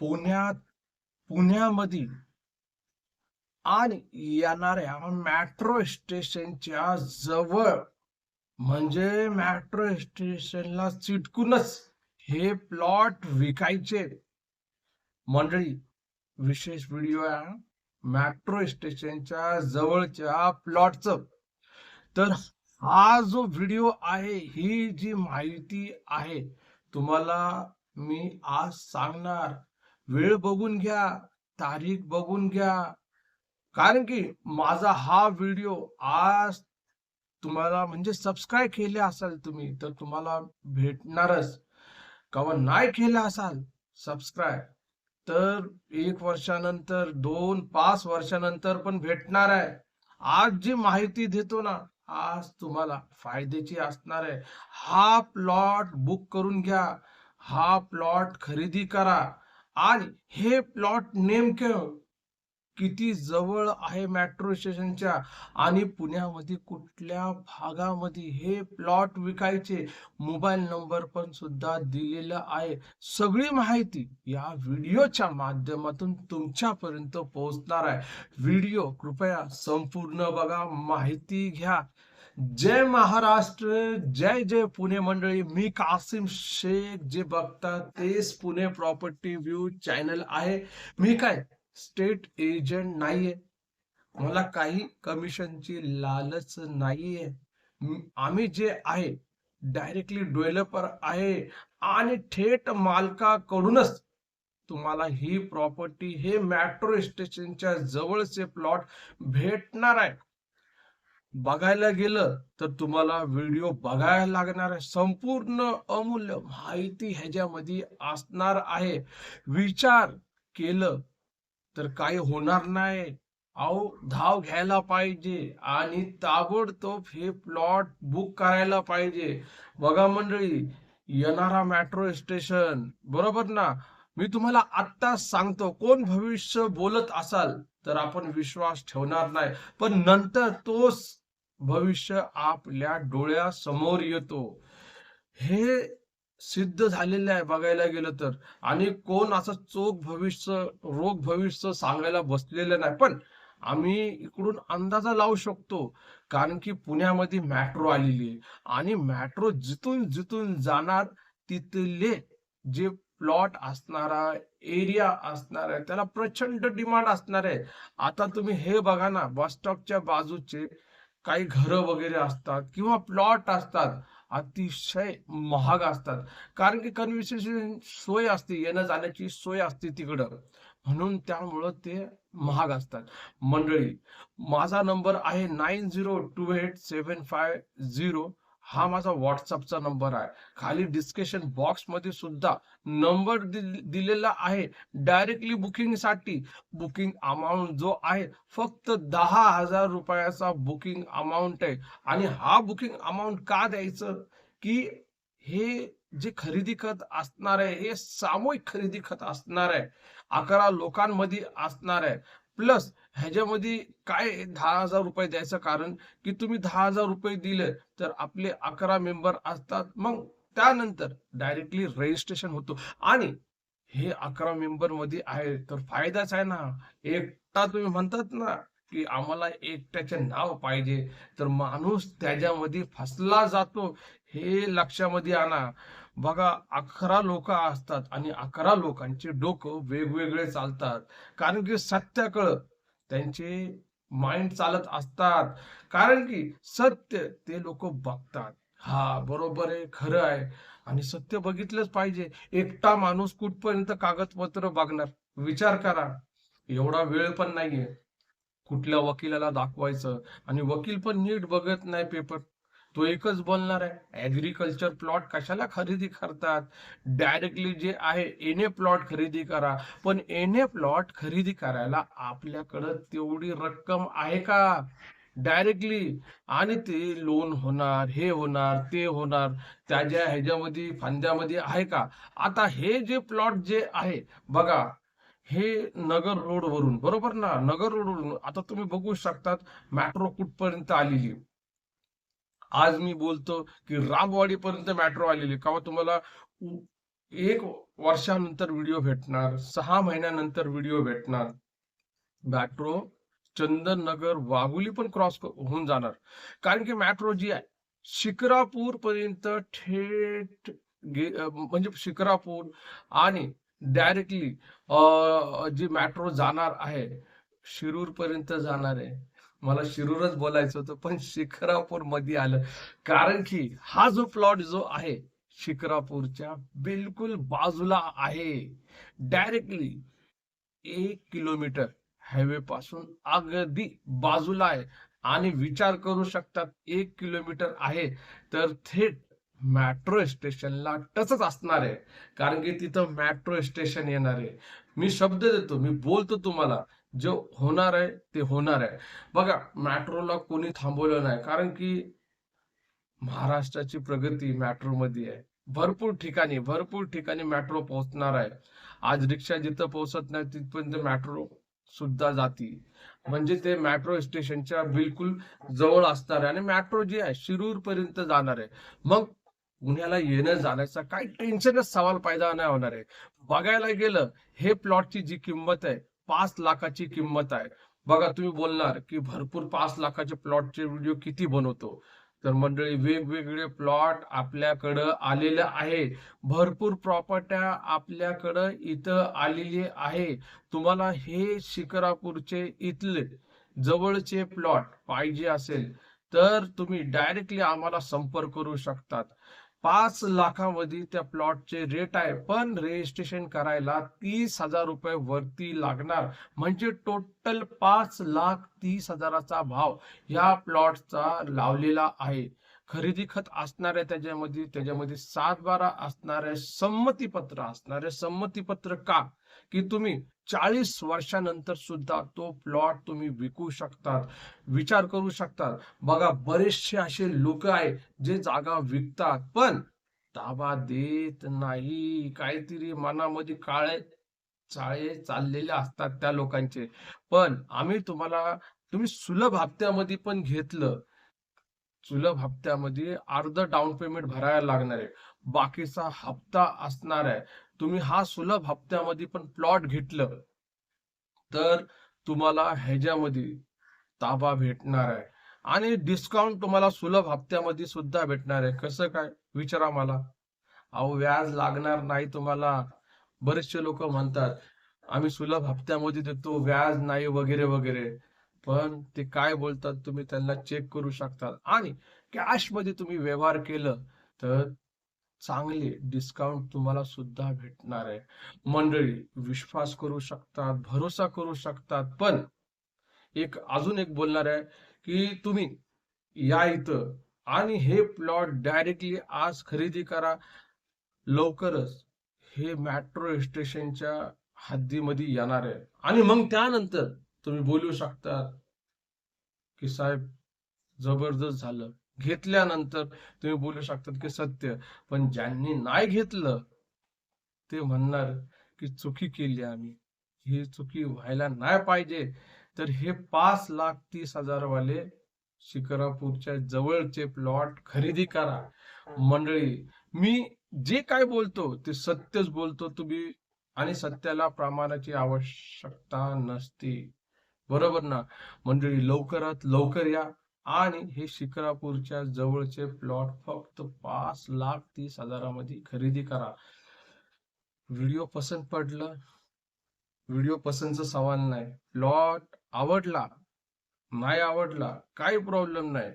पुण्यात पुण्यामध्ये आणि येणाऱ्या मेट्रो स्टेशनच्या जवळ म्हणजे मेट्रो स्टेशनला चिटकूनच हे प्लॉट विकायचे. मंडळी विशेष व्हिडिओ आहे मेट्रो स्टेशनच्या जवळच्या प्लॉटचं तर हा जो व्हिडिओ आहे ही जी माहिती आहे तुम्हाला मी आज सांगणार वेळ बघून घ्या तारीख बघून घ्या. कारण की माझा हा व्हिडिओ आज तुम्हाला म्हणजे सबस्क्राईब केले असाल तुम्ही तर तुम्हाला भेटणारच. कवा नाही केला असाल सबस्क्राईब तर एक वर्षानंतर दोन पाच वर्षानंतर पण भेटणार आहे. आज जी माहिती देतो ना आज तुम्हाला फायद्याची असणार आहे. हा प्लॉट बुक करून घ्या. हा प्लॉट खरेदी करा. आणि हे प्लॉट नेमकं किती जवळ आहे मेट्रो स्टेशनच्या आणि पुण्यामध्ये कुठल्या भागामध्ये हे प्लॉट विकायचे? मोबाईल नंबर पण सुद्धा दिलेला आहे. सगळी माहिती या व्हिडिओच्या माध्यमातून तुमच्यापर्यंत पोहोचणार आहे. व्हिडिओ कृपया संपूर्ण बघा. माहिती घ्या. जय महाराष्ट्र जय जय पुणे मंडळी. मी कासिम शेख जे बघतात तेच पुणे प्रॉपर्टी व्ह्यू चॅनल आहे. मी काय स्टेट एजंट नाहीये. मला काही कमिशनची लालच नाहीये. आम्ही जे आहे डायरेक्टली डेव्हलपर आहे आणि थेट मालकाकडूनच तुम्हाला ही प्रॉपर्टी हे मेट्रो स्टेशनच्या जवळचे प्लॉट भेटणार आहे. बघायला गेलं तर तुम्हाला व्हिडिओ बघायला लागणार आहे. संपूर्ण अमूल्य माहिती ह्याच्यामध्ये असणार आहे. विचार केलं तर काही होणार नाही. अहो धाव घ्यायला पाहिजे आणि ताबडतोब हे प्लॉट बुक करायला पाहिजे. बघा मंडळी येणारा मेट्रो स्टेशन बरोबर ना? मी तुम्हाला आत्ता सांगतो कोण भविष्य बोलत असाल तर आपण विश्वास ठेवणार नाही. पण नंतर तोच भविष्य आपल्या डोळ्यासमोर येतो. हे सिद्ध झालेलं आहे बघायला गेलं तर. आणि कोण असं चोख भविष्य रोग भविष्य सांगायला बसलेलं नाही. पण आम्ही इकडून अंदाजा लावू शकतो कारण की पुण्यामध्ये मेट्रो आलेली आहे. आणि मेट्रो जिथून जिथून जाणार तिथले जे प्लॉट असणारा एरिया असणार आहे त्याला प्रचंड डिमांड असणार. आहे आता तुम्ही हे बघा ना बस स्टॉपच्या बाजूचे काही घरं वगैरे असतात किंवा प्लॉट असतात अतिशय महाग असतात. कारण की कन्व्हिन्सेशन सोय असते येणं जाण्याची सोय असते तिकडं. म्हणून त्यामुळं ते महाग असतात. मंडळी माझा नंबर आहे nine zero two eight seven five zero हा माझा व्हॉट्सअपचा नंबर आहे. खाली डिस्कशन बॉक्समध्ये सुद्धा नंबर दिलेला आहे. डायरेक्टली बुकिंगसाठी बुकिंग अमाऊंट जो आहे फक्त दहा हजार रुपयाचा बुकिंग अमाऊंट आहे. आणि हा बुकिंग अमाऊंट का द्यायचं? की हे जे खरेदी खत असणार आहे हे सामूहिक खरेदी खत असणार आहे. अकरा लोकांमध्ये असणार आहे. प्लस ह्याच्यामध्ये काय दहा हजार रुपये द्यायचं कारण की तुम्ही दहा हजार रुपये दिले तर आपले अकरा मेंबर असतात. मग त्यानंतर डायरेक्टली रजिस्ट्रेशन होतो. आणि हे अकरा मेंबरमध्ये आहे तर फायदाच आहे ना. एकटा तुम्ही म्हणतात ना की आम्हाला एकट्याचे नाव पाहिजे. तर माणूस त्याच्यामध्ये फसला जातो. हे लक्षामध्ये आणा. बघा अकरा लोक असतात आणि अकरा लोकांचे डोकं वेगवेगळे चालतात. कारण की सत्याकळ त्यांचे माइंड चालत असतात. कारण की सत्य ते लोक बघतात. हा बरोबर आहे खरं आहे. आणि सत्य बघितलंच पाहिजे. एकटा माणूस कुठपर्यंत कागदपत्र बघणार? विचार करा. एवढा वेळ पण नाहीये. कुठल्या वकिलाला दाखवायचं? आणि वकील पण नीट बघत नाही पेपर. तो एकच बोलणार आहे. ऍग्रिकल्चर प्लॉट कशाला खरेदी करतात? डायरेक्टली जे आहे एने प्लॉट खरेदी करा. पण एने प्लॉट खरेदी करायला आपल्याकडं तेवढी रक्कम आहे का? डायरेक्टली आणि ते लोन होणार हे होणार ते होणार. त्याच्या ह्याच्यामध्ये फांद्यामध्ये आहे का? आता हे जे प्लॉट जे आहे बघा हे नगर रोडवरून बरोबर ना? नगर रोडवरून आता तुम्ही बघू शकतात मॅट्रो कुठपर्यंत आलेली. आज मी बोलतो की रामवाडी पर्यंत मेट्रो आलेली. का तुम्हाला एक वर्षानंतर व्हिडिओ भेटणार सहा महिन्यानंतर व्हिडिओ भेटणार. मेट्रो चंदननगर वाघुली पण क्रॉस होऊन जाणार. कारण की मेट्रो जी आहे शिकरापूर पर्यंत थेट म्हणजे शिकरापूर आणि डायरेक्टली जी मेट्रो जाणार आहे शिरूर पर्यंत जाणार आहे. मला शिरूरच बोलायचं होतं पण शिखरापूरमध्ये आलं. कारण की हा जो प्लॉट जो आहे शिखरापूरच्या बिलकुल बाजूला आहे. डायरेक्टली एक किलोमीटर हायवे पासून अगदी बाजूला आहे. आणि विचार करू शकतात एक किलोमीटर आहे. तर थेट मेट्रो स्टेशनला टचच असणार आहे. कारण की तिथं मेट्रो स्टेशन येणार आहे. मी शब्द देतो मी बोलतो तुम्हाला. जे होणार आहे ते होणार आहे. बघा मेट्रोला कोणी थांबवलं नाही कारण की महाराष्ट्राची प्रगती मेट्रो मध्ये आहे. भरपूर ठिकाणी भरपूर ठिकाणी मेट्रो पोहोचणार आहे. आज रिक्षा जिथं पोहोचत नाही तिथपर्यंत मेट्रो सुद्धा जाती म्हणजे ते मेट्रो स्टेशनच्या बिलकुल जवळ असणार आहे. आणि मेट्रो जी आहे शिरूर पर्यंत जाणार आहे. मग पुण्याला येणं जाण्याचा काही टेन्शनच सवाल पायदा नाही होणार आहे. बघायला गेलं हे प्लॉटची जी किंमत आहे पाच लाखाची किंमत आहे. बघा तुम्ही बोलणार की भरपूर पाच लाखाचे प्लॉटचे व्हिडिओ किती बनवतो? तर मंडळी वेगवेगळे प्लॉट आपल्याकडं आलेले आहे. भरपूर प्रॉपर्ट्या आपल्याकडं इथं आलेली आहे. तुम्हाला हे शिकरापूरचे इथले जवळचे प्लॉट पाहिजे असेल तर तुम्ही डायरेक्टली आम्हाला संपर्क करू शकतात. पाच लाखामध्ये त्या प्लॉटचे रेट आहे. पण रजिस्ट्रेशन करायला तीस हजार रुपये वरती लागणार. म्हणजे टोटल पाच लाख तीस हजाराचा भाव या प्लॉटचा लावलेला आहे. खरेदी खत असणाऱ्या त्याच्यामध्ये त्याच्यामध्ये सात बारा असणारे संमतीपत्र असणारे संमतीपत्र का की तुम्ही चाळीस वर्षानंतर सुद्धा तो प्लॉट तुम्ही विकू शकतात विचार करू शकतात. बघा बरेचसे असे लोक आहे जे जागा विकतात पण ताबा देत नाही. काहीतरी मनामध्ये काळे चाळे चाललेले असतात त्या लोकांचे. पण आम्ही तुम्हाला तुम्ही सुलभ हप्त्यामध्ये पण घेतलं. सुलभ हप्त्यामध्ये अर्ध डाऊन पेमेंट भरायला लागणार आहे. बाकीचा हप्ता असणार आहे. तुम्ही हा सुलभ हप्त्यामध्ये पण प्लॉट घेतलं तर तुम्हाला ह्याच्यामध्ये ताबा भेटणार आहे. आणि डिस्काउंट तुम्हाला सुलभ हप्त्यामध्ये सुद्धा भेटणार आहे. कसं काय? विचारा मला. अहो व्याज लागणार नाही तुम्हाला. बरेचसे लोक म्हणतात आम्ही सुलभ हप्त्यामध्ये देतो व्याज नाही वगैरे वगैरे. पण ते काय बोलतात तुम्ही त्यांना चेक करू शकतात. आणि कॅशमध्ये तुम्ही व्यवहार केलं तर चांगले डिस्काउंट तुम्हाला सुद्धा भेटणार आहे. मंडळी विश्वास करू शकतात भरोसा करू शकतात पण एक अजून एक बोलणार आहे की तुम्ही या इथं आणि हे प्लॉट डायरेक्टली आज खरेदी करा. लवकरच हे मेट्रो स्टेशनच्या हद्दीमध्ये येणार आहे. आणि मग त्यानंतर तुम्ही बोलू शकता की साहेब जबरदस्त झालं. घेतल्यानंतर तुम्ही बोलू शकतात की सत्य. पण ज्यांनी नाही घेतलं ते म्हणणार की चुकी केली आम्ही. ही चुकी व्हायला नाही पाहिजे. तर हे पाच लाख तीस हजार वाले शिकरापूरच्या जवळचे प्लॉट खरेदी करा. मंडळी मी जे काय बोलतो ते सत्यच बोलतो. तुम्ही आणि सत्याला प्रमाणाची आवश्यकता नसते. बरोबर ना? मंडळी लवकरात लवकर या. आणि हे शिकरापूरच्या जवळचे प्लॉट फक्त पाच लाख तीस हजारामध्ये खरेदी करा. व्हिडिओ पसंत पडलं? व्हिडिओ पसंतचा सवाल नाही. प्लॉट आवडला? नाही आवडला? काही प्रॉब्लेम नाही.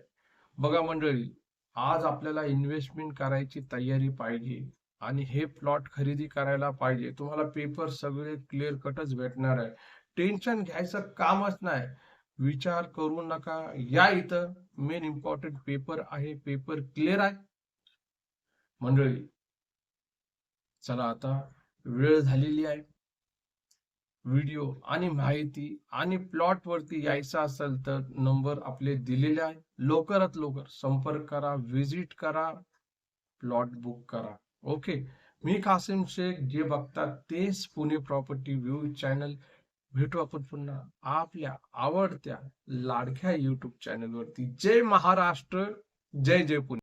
बघा मंडळी आज आपल्याला इन्व्हेस्टमेंट करायची तयारी पाहिजे. आणि हे प्लॉट खरेदी करायला पाहिजे. तुम्हाला पेपर सगळे क्लिअर कटच भेटणार आहे. टेन्शन घ्यायचं कामच नाही. विचार करू नका. या इथं मेन इम्पॉर्टंट पेपर आहे. पेपर क्लिअर आहे. मंडळी चला आता वेळ झालेली आहे. व्हिडिओ आणि माहिती आणि प्लॉट वरती यायचं असेल तर नंबर आपले दिलेले आहे. लवकरात लवकर संपर्क करा व्हिजिट करा प्लॉट बुक करा. ओके मी कासिम शेख जे बघतात तेच पुणे प्रॉपर्टी व्ह्यू चॅनल भेटू आपण पुन्हा आपल्या आवडत्या लाडक्या युट्यूब चॅनल वरती. जय महाराष्ट्र जय जय पुणे